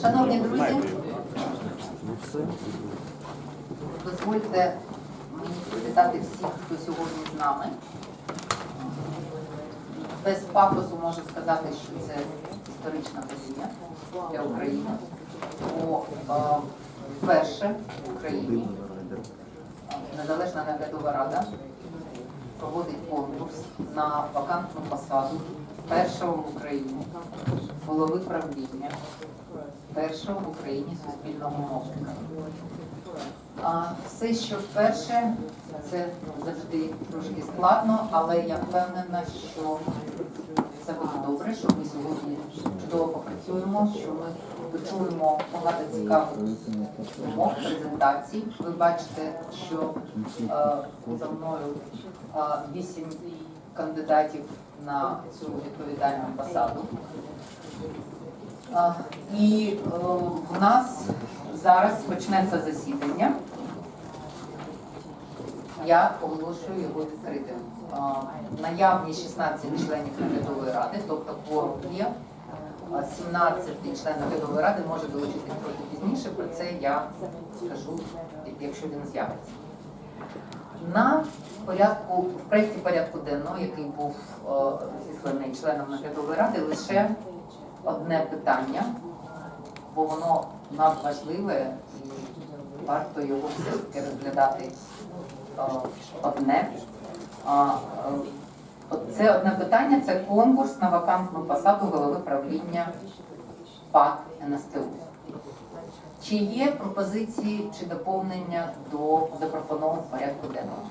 Шановні друзі, дозвольте мені привітати всіх, хто сьогодні з нами. Без пафосу можу сказати, що це історична подія для України. Бо е, вперше в Україні Незалежна наглядова рада проводить конкурс на вакантну посаду першого в Україні голови правління першого в Україні суспільного мовника. А все, що вперше, це завжди трошки складно, але я впевнена, що все буде добре, що ми сьогодні чудово попрацюємо, що ми почуємо багато цікавих умов, презентацій. Ви бачите, що е, за мною е, кандидатів на цю відповідальну посаду. А, І е, в нас зараз почнеться засідання. Я оголошую його відкритим. А, Наявні 16 членів наглядової ради, тобто кворум є. А 17 член наглядової ради може долучитись трохи пізніше. Про це я скажу, якщо він з'явиться. На порядку, в проєкті порядку денного, який був е, розісланий членам наглядової ради, лише одне питання, бо воно надважливе і варто його все-таки розглядати е, одне. Це одне питання це конкурс на вакантну посаду голови правління ПАК НСТУ. Чи є пропозиції чи доповнення до запропонованого порядку денного?